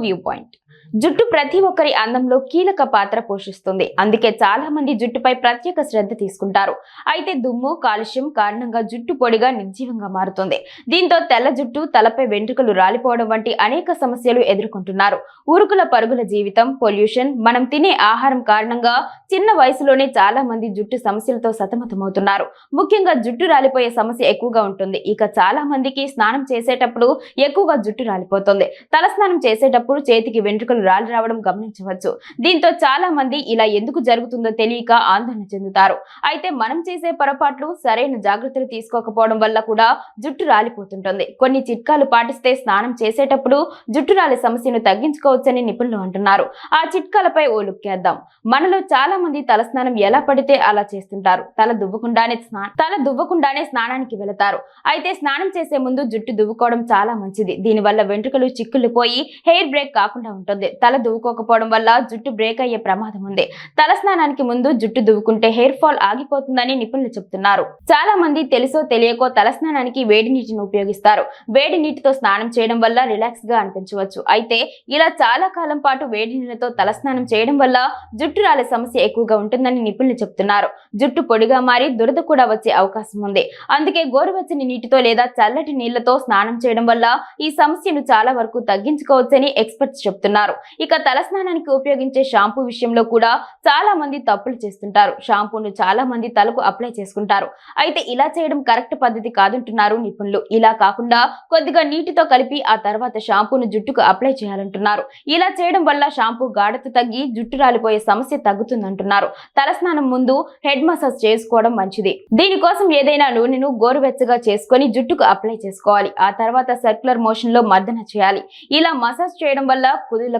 viewpoint. జుట్టు ప్రతి ఒక్కరి అందంలో కీలక పాత్ర పోషిస్తుంది. అందుకే చాలా మంది జుట్టుపై ప్రత్యేక శ్రద్ధ తీసుకుంటారు. అయితే దుమ్ము కాలుష్యం కారణంగా జుట్టు పొడిగా నిర్జీవంగా మారుతుంది. దీంతో తెల్ల జుట్టు తలపై వెంట్రుకలు రాలిపోవడం వంటి అనేక సమస్యలు ఎదుర్కొంటున్నారు. ఊరుకుల పరుగుల జీవితం పొల్యూషన్ మనం తినే ఆహారం కారణంగా చిన్న వయసులోనే చాలా మంది జుట్టు సమస్యలతో సతమతమవుతున్నారు. ముఖ్యంగా జుట్టు రాలిపోయే సమస్య ఎక్కువగా ఉంటుంది. ఇక చాలా మందికి స్నానం చేసేటప్పుడు ఎక్కువగా జుట్టు రాలిపోతుంది. తల స్నానం చేసేటప్పుడు చేతికి వెంట్రుకలు రాలి రావడం గమనించవచ్చు. దీంతో చాలా మంది ఇలా ఎందుకు జరుగుతుందో తెలియక ఆందోళన చెందుతారు. అయితే మనం చేసే పొరపాట్లు సరైన జాగ్రత్తలు తీసుకోకపోవడం వల్ల కూడా జుట్టు రాలిపోతుంటుంది. కొన్ని చిట్కాలు పాటిస్తే స్నానం చేసేటప్పుడు జుట్టు రాలి సమస్యను తగ్గించుకోవచ్చని నిపుణులు అంటున్నారు. ఆ చిట్కాలపై ఓ లుక్కేద్దాం మనలో చాలా మంది తల స్నానం ఎలా పడితే అలా చేస్తుంటారు. తల దువ్వకుండానే తల దువ్వకుండానే స్నానానికి వెళతారు. అయితే స్నానం చేసే ముందు జుట్టు దువ్వుకోవడం చాలా మంచిది. దీనివల్ల వెంట్రుకలు చిక్కులు పోయి హెయిర్ బ్రేక్ కాకుండా ఉంటుంది. తల దువ్వుకోకపోవడం వల్ల జుట్టు బ్రేక్ అయ్యే ప్రమాదం ఉంది. తల స్నానానికి ముందు జుట్టు దువ్వుకుంటే హెయిర్ ఫాల్ ఆగిపోతుందని నిపుణులు చెబుతున్నారు చాలా మంది తెలుసో తెలియకో తల స్నానానికి వేడి నీటిని ఉపయోగిస్తారు. వేడి నీటితో స్నానం చేయడం వల్ల రిలాక్స్గా అనిపించవచ్చు. అయితే ఇలా చాలా కాలం పాటు వేడి నీళ్ళతో తల స్నానం చేయడం వల్ల జుట్టు రాలే సమస్య ఎక్కువగా ఉంటుందని నిపుణులు చెబుతున్నారు జుట్టు పొడిగా మారి దురద కూడా వచ్చే అవకాశం ఉంది. అందుకే గోరువెచ్చని నీటితో లేదా చల్లటి నీళ్ళతో స్నానం చేయడం వల్ల ఈ సమస్యను చాలా వరకు తగ్గించుకోవచ్చని ఎక్స్పర్ట్స్ చెప్తున్నారు. ఇక తలస్నానానికి ఉపయోగించే షాంపూ విషయంలో కూడా చాలా మంది తప్పులు చేస్తుంటారు. షాంపూను చాలా మంది తలకు అప్లై చేసుకుంటారు. అయితే ఇలా చేయడం కరెక్ట్ పద్ధతి కాదంటున్నారు నిపుణులు. ఇలా కాకుండా కొద్దిగా నీటితో కలిపి ఆ తర్వాత షాంపూను జుట్టుకు అప్లై చేయాలంటున్నారు. ఇలా చేయడం వల్ల షాంపూ గాఢత తగ్గి జుట్టు రాలిపోయే సమస్య తగ్గుతుందంటున్నారు. తలస్నానం ముందు హెడ్ మసాజ్ చేసుకోవడం మంచిది. దీనికోసం ఏదైనా నూనెను గోరువెచ్చగా చేసుకొని జుట్టుకు అప్లై చేసుకోవాలి. ఆ తర్వాత సర్క్యులర్ మోషన్లో మర్దన చేయాలి. ఇలా మసాజ్ చేయడం వల్ల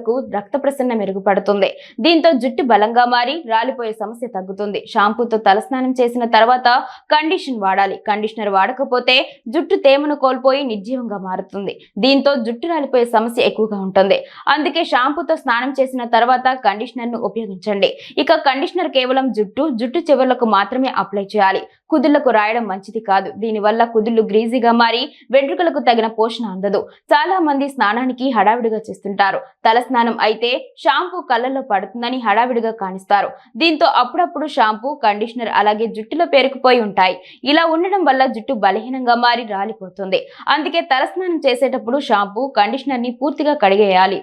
రోగులకు రక్త ప్రసరణ మెరుగుపడుతుంది. దీంతో జుట్టు బలంగా మారి రాలిపోయే సమస్య తగ్గుతుంది. షాంపూతో తలస్నానం చేసిన తర్వాత కండిషన్ వాడాలి. కండిషనర్ వాడకపోతే జుట్టు తేమను కోల్పోయి నిర్జీవంగా మారుతుంది. దీంతో జుట్టు రాలిపోయే సమస్య ఎక్కువగా ఉంటుంది. అందుకే షాంపూతో స్నానం చేసిన తర్వాత కండిషనర్ను ఉపయోగించండి. ఇక కండిషనర్ కేవలం జుట్టు జుట్టు చివర్లకు మాత్రమే అప్లై చేయాలి. కుదుళ్ళకు రాయడం మంచిది కాదు. దీనివల్ల కుదుళ్ళు గ్రీజీగా మారి వెంట్రుకలకు తగిన పోషణ అందదు. చాలా మంది స్నానానికి హడావిడిగా చేస్తుంటారు. తల స్నానం అయితే షాంపూ కళ్ళల్లో పడుతుందని హడావిడిగా కానిస్తారు. దీంతో అప్పుడప్పుడు షాంపూ కండిషనర్ అలాగే జుట్టులో పేరుకుపోయి ఉంటాయి. ఇలా ఉండడం వల్ల జుట్టు బలహీనంగా మారి రాలిపోతుంది. అందుకే తలస్నానం చేసేటప్పుడు షాంపూ కండిషనర్ని పూర్తిగా కడిగేయాలి.